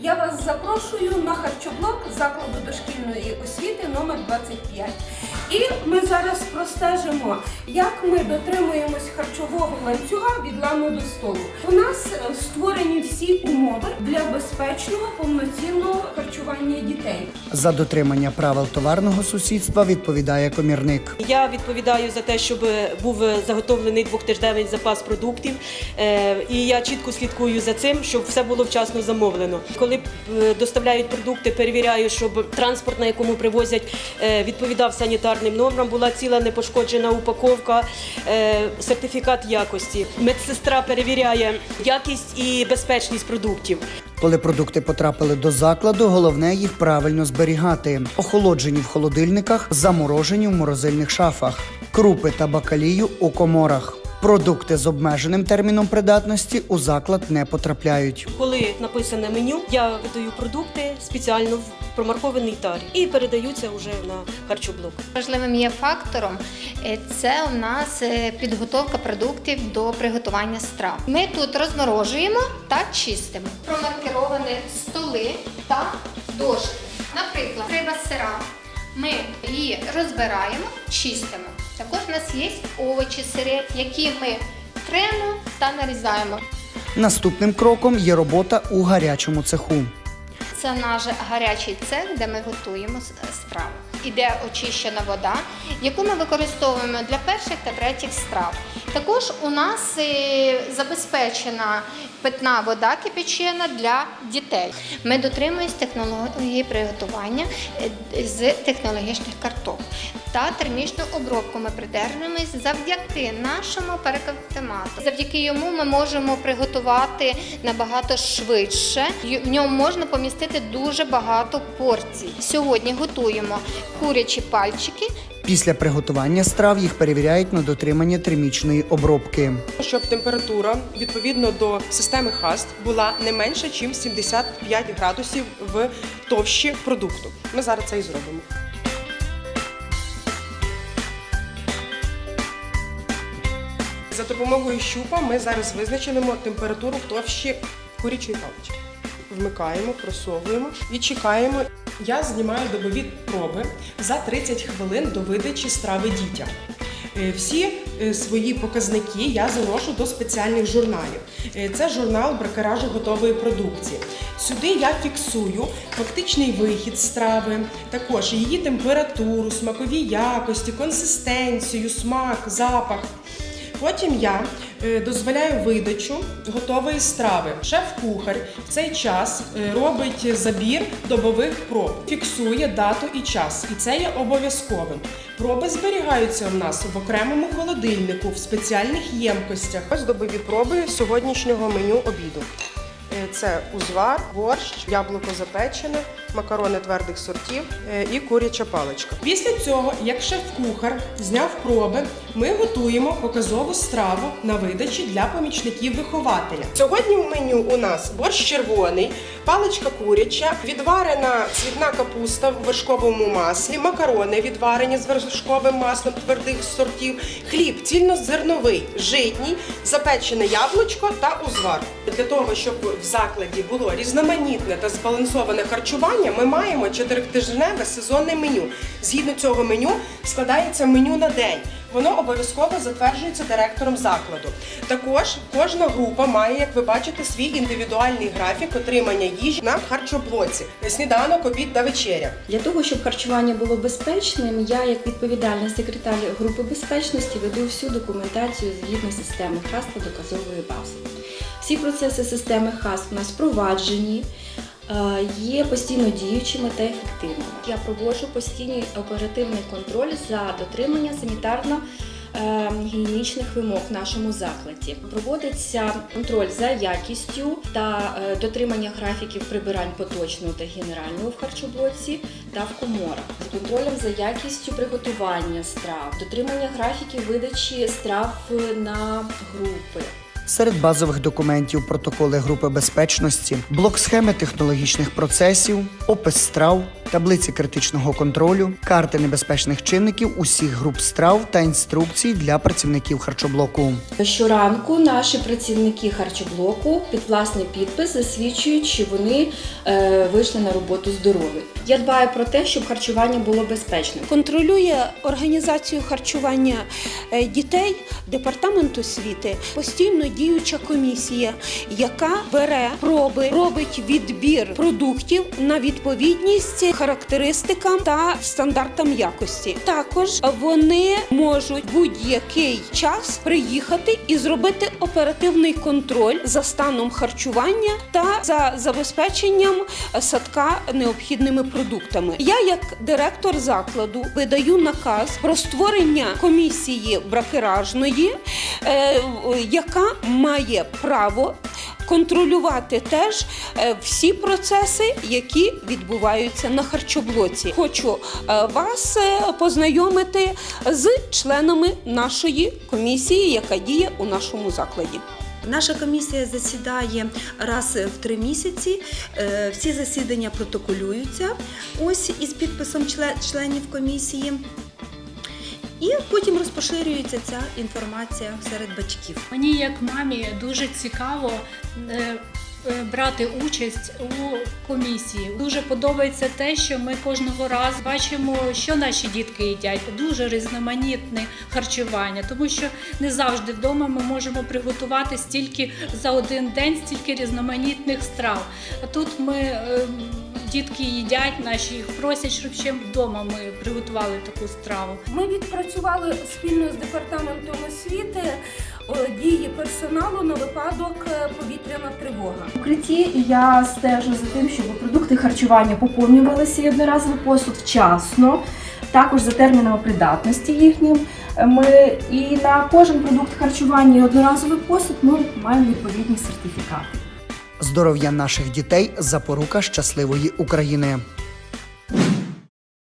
Я вас запрошую на харчоблок закладу дошкільної освіти номер 25. І ми зараз простежимо, як ми дотримуємось харчового ланцюга від лану до столу. У нас е, створені всі умови для безпечного повноцінного харчування дітей. За дотримання правил товарного сусідства відповідає комірник. Я відповідаю за те, щоб був заготовлений двохтижневий запас продуктів, е, і я чітко слідкую за цим, щоб все було вчасно замовлено. Коли е, доставляють продукти, перевіряю, щоб транспорт, на якому привозять, відповідав санітарним нормам, була ціла непошкоджена упаковка, е, сертифікат якості. Медсестра перевіряє якість і безпечність продуктів. Коли продукти потрапили до закладу, головне їх правильно зберігати. Охолоджені в холодильниках, заморожені в морозильних шафах, крупи та бакалію у коморах. Продукти з обмеженим терміном придатності у заклад не потрапляють. Коли написане меню, я видаю продукти спеціально в промаркований тарі і передаються вже на харчоблок. Важливим є фактором е, це у нас е, підготовка продуктів до приготування страв. Ми тут розморожуємо та чистимо. Промаркеровані столи та дошки. Наприклад, риба сира. Ми її розбираємо, чистимо. Також у нас є овочі сири, які ми тремо та нарізаємо. Наступним кроком є робота у гарячому цеху. Це наш гарячий цех, де ми готуємо страву. Іде очищена вода, яку ми використовуємо для перших та третіх страв. Також у нас е, забезпечена питна вода кипячена для дітей. Ми дотримуємось технології приготування е, з технологічних картоп. Та термічну обробку ми придержуємось завдяки нашому перекавтомату. Завдяки йому ми можемо приготувати набагато швидше. В ньому можна помістити дуже багато порцій. Сьогодні готуємо курячі пальчики. Після приготування страв їх перевіряють на дотримання термічної обробки. щоб температура відповідно до системи ХАСТ була не менше, ніж 75 градусів в товщі продукту. Ми зараз це і зробимо. За допомогою щупа ми зараз визначимо температуру в товщі курячої палички. Вмикаємо, просовуємо і чекаємо. Я знімаю добові проби за 30 хвилин до видачі страви дітям. Е, Всі е, свої показники я заношу до спеціальних журналів. Е, Це журнал бракеражу готової продукції. Сюди я фіксую фактичний вихід страви, також її температуру, смакові якості, консистенцію, смак, запах. Потім я е, дозволяю видачу готової страви. Шеф-кухар в цей час е, робить забір добових проб, фіксує дату і час, і це є обов'язковим. Проби зберігаються в нас в окремому холодильнику в спеціальних ємкостях. Ось добові проби сьогоднішнього меню обіду. Е, Це узвар, борщ, яблуко запечене, макарони твердих сортів е, і куряча паличка. Після цього, як шеф-кухар зняв проби, ми готуємо показову страву на видачі для помічників вихователя. Сьогодні в меню у нас борщ червоний, паличка куряча, відварена цвітна капуста в вершковому маслі, макарони відварені з вершковим маслом твердих сортів, хліб цільнозерновий, житній, запечене яблучко та узвар. Для того, щоб в закладі було різноманітне та збалансоване харчування, ми маємо чотиритижневе сезонне меню. Згідно цього меню складається меню на день. Воно обов'язково затверджується директором закладу. Також кожна група має, як ви бачите, свій індивідуальний графік отримання їжі на харчоблоці, сніданок, обід та вечеря. Для того, щоб харчування було безпечним, я, як відповідальний секретар групи безпечності, веду всю документацію згідно системи ХАС та доказової бази. Всі процеси системи ХАС у нас впроваджені, є постійно діючими та ефективними. Я проводжу постійний оперативний контроль за дотримання санітарно е, гігієнічних вимог в нашому закладі. Проводиться контроль за якістю та е, дотримання графіків прибирань поточного та генерального в харчоблоці та в коморах, з контролем за якістю приготування страв, дотримання графіків видачі страв на групи. Серед базових документів протоколи групи безпечності, блок схеми технологічних процесів, опис страв, таблиці критичного контролю, карти небезпечних чинників усіх груп страв та інструкцій для працівників харчоблоку. Щоранку наші працівники харчоблоку під власний підпис засвідчують, що вони е, вийшли на роботу здорові. Я дбаю про те, щоб харчування було безпечним. Контролює організацію харчування е, дітей департамент освіти, постійно діюча комісія, яка бере проби, робить відбір продуктів на відповідність характеристикам та стандартам якості. Також вони можуть будь-який час приїхати і зробити оперативний контроль за станом харчування та за забезпеченням садка необхідними продуктами. Я, як директор закладу, видаю наказ про створення комісії бракеражної, е, яка має право. Контролювати теж е, всі процеси, які відбуваються на харчоблоці. Хочу е, вас е, познайомити з членами нашої комісії, яка діє у нашому закладі. Наша комісія засідає раз в три місяці. Всі засідання протоколюються ось із підписом чле- членів комісії. І потім розпоширюється ця інформація серед батьків. Мені, як мамі, дуже цікаво е, е, брати участь у комісії. Дуже подобається те, що ми кожного разу бачимо, що наші дітки їдять. Дуже різноманітне харчування, тому що не завжди вдома ми можемо приготувати стільки за один день, стільки різноманітних страв. А тут ми. Е, Дітки їдять, наші їх просять, щоб ще вдома ми приготували таку страву. Ми відпрацювали спільно з департаментом освіти дії персоналу на випадок е, повітряна тривога. В укритті я стежу за тим, щоб продукти харчування поповнювалися і одноразовий посуд вчасно, також за термінами придатності їхнім. Ми і на кожен продукт харчування і одноразовий посуд ми маємо відповідні сертифікати. Здоров'я наших дітей запорука щасливої України.